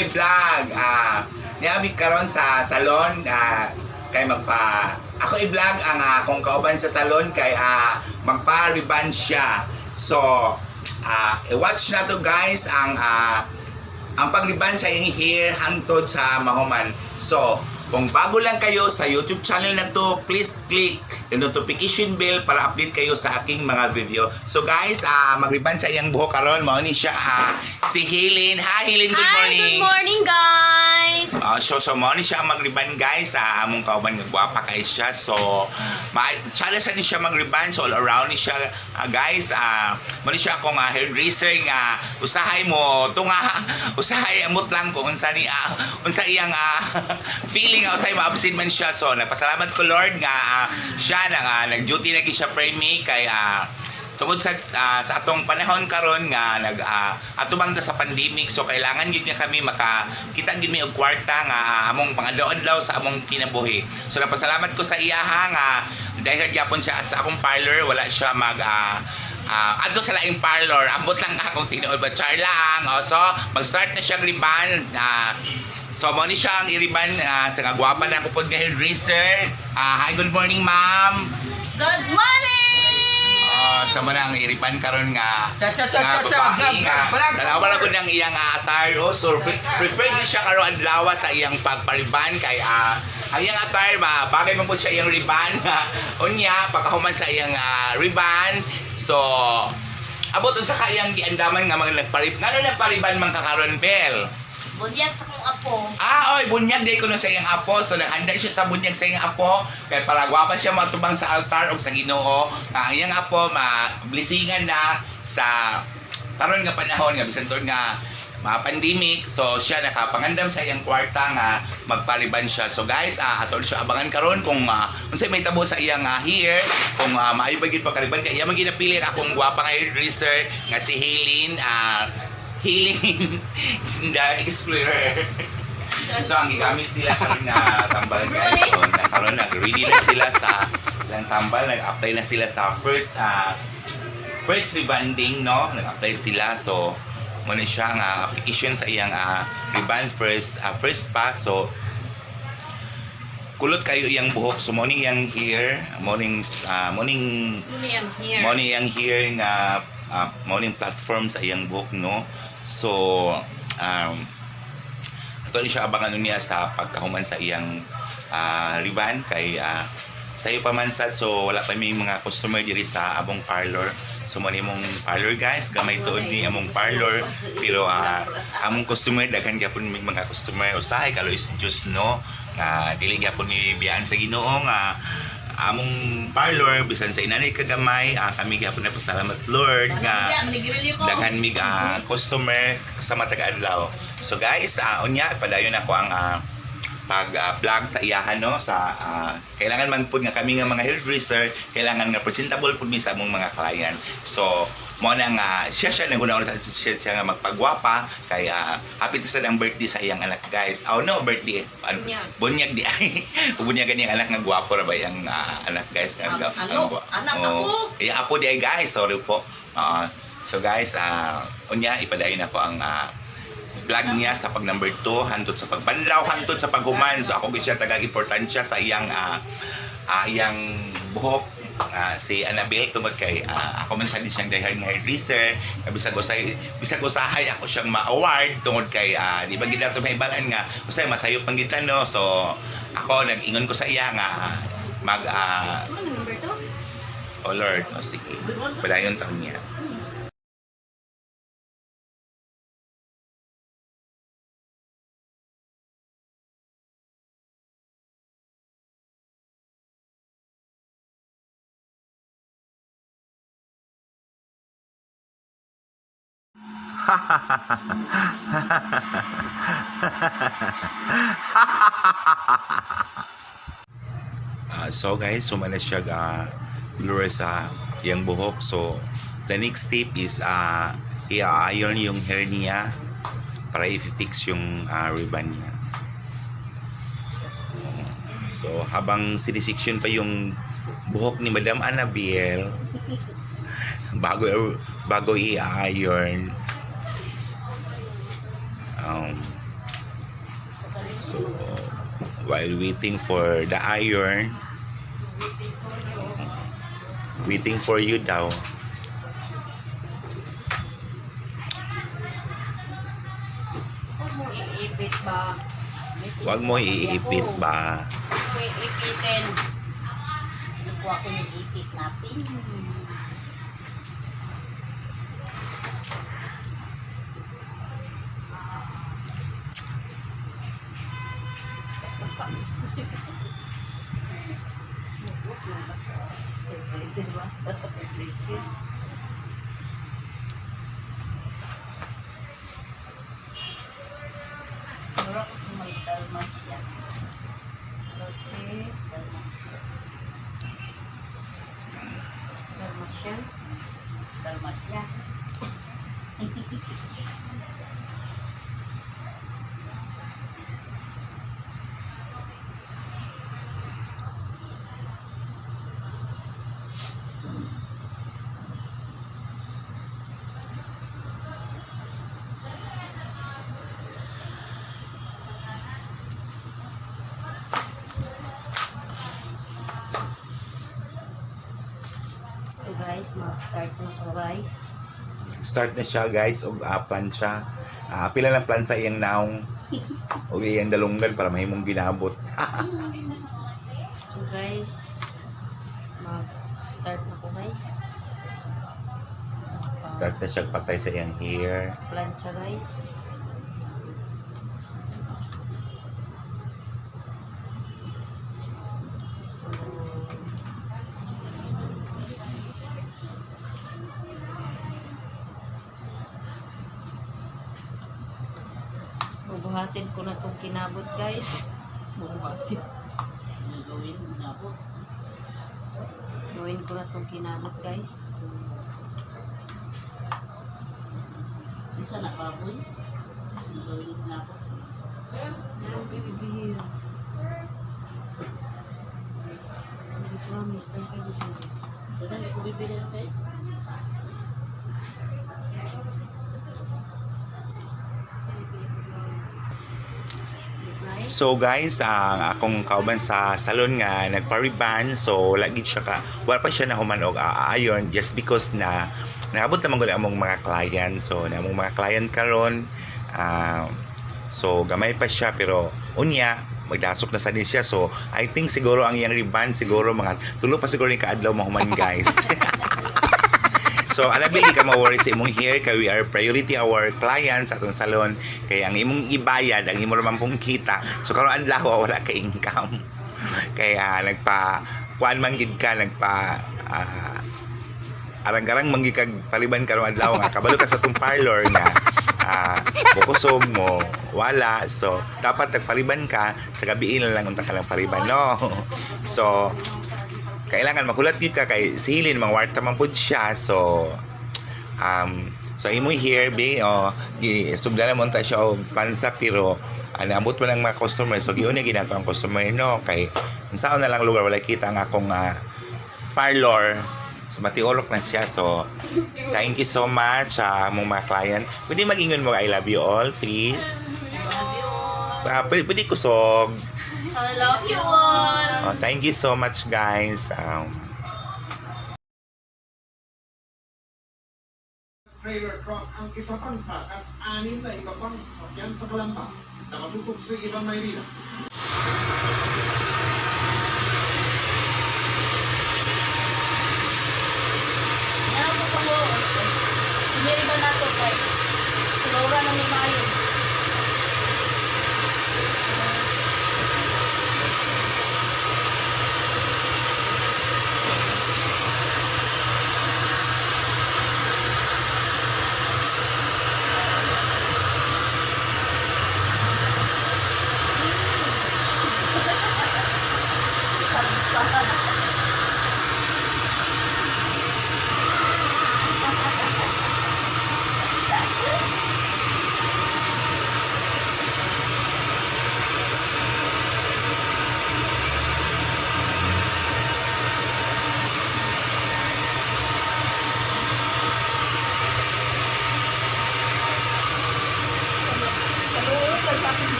my vlog. Ah, niabig karon sa salon ah, kay magpa ako i-vlog ang ah, akong kauban sa salon kay ah, magpa-reban siya. So, ah, i-watch na to guys ang ah, ang pag-reban sa hair hangtod sa mahuman. So, kung bago lang kayo sa YouTube channel na to, please click the notification bell para update kayo sa aking mga video. So guys, ah mag-reband sa iyang buhok karon mao ni siya ah, si Helen. Hi Helen, good Hi, morning. good morning guys! Ah, so so mo ni siya magriban guys sa among kauban nga gwapa kay siya. So ma challenge ni siya magriban so all around ni siya ah, guys. Ah mo ni siya akong uh, hairdresser nga usahay mo tunga usahay amot lang kung unsa ni ah, unsa iyang ah, feeling nga usahay maabsin man siya. So nagpasalamat ko Lord nga ah, siya na nga nag-duty lagi siya pre-me kay ah, tungod sa ah, sa atong panahon karon nga nag uh, atubang sa pandemic so kailangan gyud nga kami maka kita gyud mi og kwarta nga ah, among pangadlaw-adlaw sa among kinabuhi so napasalamat ko sa iyaha nga dahil gyapon siya sa akong parlor wala siya mag ah, ah, adto sa laing parlor ambot lang akong tinuod ba char lang o so mag-start na siyang riban ah, So, mo ni siya ang iriban ah, sa kagwapa na ko pod nga hairdresser. Ah, hi, good morning, ma'am. Good morning! Ah, sa man ang iriban karon nga Cha, cha, cha, nga cha, cha. tanawa na gud ang iyang uh, attire oh. so pre- prefer ni siya karon adlaw sa iyang pagpariban kay ah ang iyang attire ba bagay man pud siya iyang riban. Unya pagkahuman sa iyang ah, riban. So abot sa kayang giandaman nga mga nagparib ngano nagpariban man kakaron bel? Bunyag sa kong apo. Ah, oy, bunyag day ko na sa iyang apo. So, naghanda siya sa bunyag sa iyang apo. Kaya para gwapa siya matubang sa altar o sa ginoo. Ang iyang apo, mablisingan na sa karon nga panahon nga bisan tuod nga mga pandemic so siya nakapangandam sa iyang kwarta nga magpariban siya so guys ah atol siya abangan karon kung uh, unsay may tabo sa iyang ah, hair kung uh, maayo ba gid pagkariban kay iya man ginapili akong gwapa nga hairdresser nga si Hailin ah Healing the Explorer. so, ang gigamit nila karon nga tambal guys. So, nakaroon na ready na sila sa ilang tambal. Nag-apply na sila sa first uh, first rebanding, no? Nag-apply sila. So, muna siya nga application sa iyang uh, reband first uh, first pa. So, kulot kayo iyang buhok. So, morning iyang hair, morning, uh, morning Ano yan here? Mo ni ang here nga uh, mo ni platform sa iyang book no. So um ato siya abangan niya sa pagkahuman sa iyang uh, riban kay uh, sa iyo pa man sad so wala pa may mga customer diri sa abong parlor. So mo mong parlor guys. Gamay tuod ni among parlor. Pero uh, among customer daghan gyapon may mga customer. Usahay kalo is just no? Nga dili gyapon mi biyaan sa Ginoo nga among parlor bisan sa inanay kagamay ah, kami gyapon na pasalamat Lord nga daghan mig ah, customer sa matag adlaw. So guys, ah, unya padayon ako ang ah, pag ah, sa iyahan no sa ah, kailangan man pud nga kami nga mga hairdresser kailangan nga presentable pud mi sa among mga client so mo na nga siya siya naguna sa siya, siya nga magpagwapa kay ah, happy to sa ang birthday sa iyang anak guys oh no birthday ano, Bunyag. bunyag di ay bunyag ang anak nga gwapo ra ba yang ah, anak guys nga Am- nga- ano? gwa- Anak oh. ako? Eh, apo di ay guys, sorry po. Ah, so guys, ah unya ipadayon ako ang ah, vlog niya sa pag number 2 hantod sa pagbanlaw hantod sa paghuman so ako gid siya taga importansya sa iyang ah, ah, iyang buhok ah, si Annabelle tungod kay ah, ako man siya din siyang dahil nga hairdresser bisag usay bisag usahay ako siyang ma-award tungod kay ah, di ba gid nato mahibalan nga usay masayo pang gitan no so ako nag-ingon ko sa iya nga ah, mag number two? Oh Lord, oh sige. Padayon taon niya. Ah, so guys, sumala siya ga lure sa iyang buhok. So the next step is uh, i-iron yung hair niya para i-fix yung ah, ribbon niya. So habang sinisection pa yung buhok ni Madam Annabelle bago bago i-iron um, so while waiting for the iron. Waiting for you daw. Huwag mo iipit ba? Huwag mo iipit ba? Huwag mo iipitin. Po ako yung ipit natin. আছে mag-start na ko guys. Start na siya guys og uh, plancha. Ah, pila lang plansa iyang naong. O iyang dalunggan para mahimong ginabot. So guys, mag-start na ko guys. Pag- Start na siya patay sa iyang hair. plancha guys. Kinabot guys. Bubuhatin. gawin na po. Gawin ko na itong kinabot guys. So, Isa na baboy. Gawin na po. Ang bibihira. Hindi promise kayo bibihira. Dala, hindi ko bibili na tayo. Guys, So guys, ang akong kauban sa salon nga nagpa-reban. So lagi siya ka wala pa siya na humanog aayon just because na naabot naman na among mga client. So na among mga client karon ah, so gamay pa siya pero unya magdasok na sa din siya. So I think siguro ang iyang riban siguro mga tulo pa siguro ni kaadlaw mahuman guys So, alabili ka ma-worry sa imong hair kay we are priority our clients atong salon kay ang imong ibayad ang imo naman pong kita. So karon adlaw wala ka income. Kaya nagpa kuan man gid ka nagpa ah, arang-arang mangi paliban karon adlaw nga kabalo ka sa tong parlor na ah, bukusog mo wala so dapat nagpaliban ka sa gabi na lang unta ka lang paliban no so kailangan makulat gid ka kay silin mga warta man pud siya. So um so imong hair be o gi sugdan mo ta siya og pansa pero ano ambot mo ng mga customer. So giun ni ginato ang customer no? Kay unsaon na lang lugar wala kita ang akong ah, parlor. So matiolok na siya. So thank you so much sa among mga client. Pwede mag-ingon mo I love you all please Ah, pwede, kusog I love you all. Oh, thank you so much, guys. Um, trailer truck ang isa pang truck at anim na iba pang sasakyan sa Kalamba. Nakatutok sa ibang Maynila. Yan po po. Hindi ba na to kay? Laura na may mayo.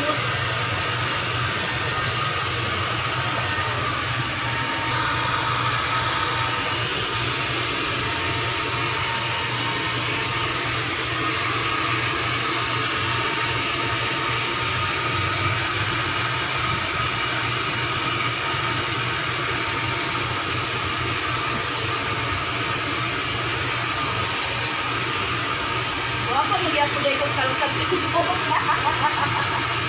Wala ko, mag-iapod ako sa kalsag.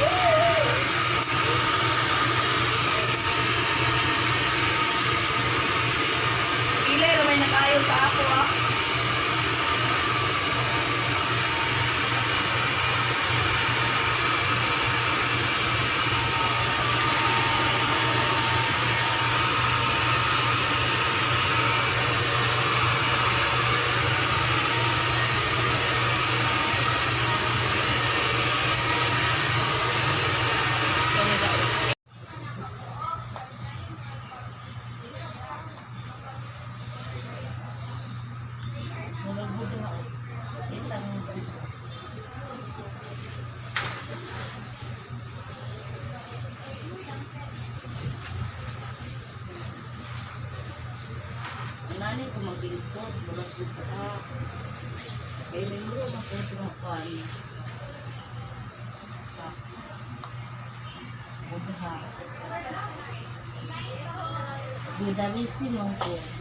Música Anani ko maglingkod, bulat ko pa. Kaya linggo na ko sinukuan. Sa Buddha. Buddha rin si Mongko.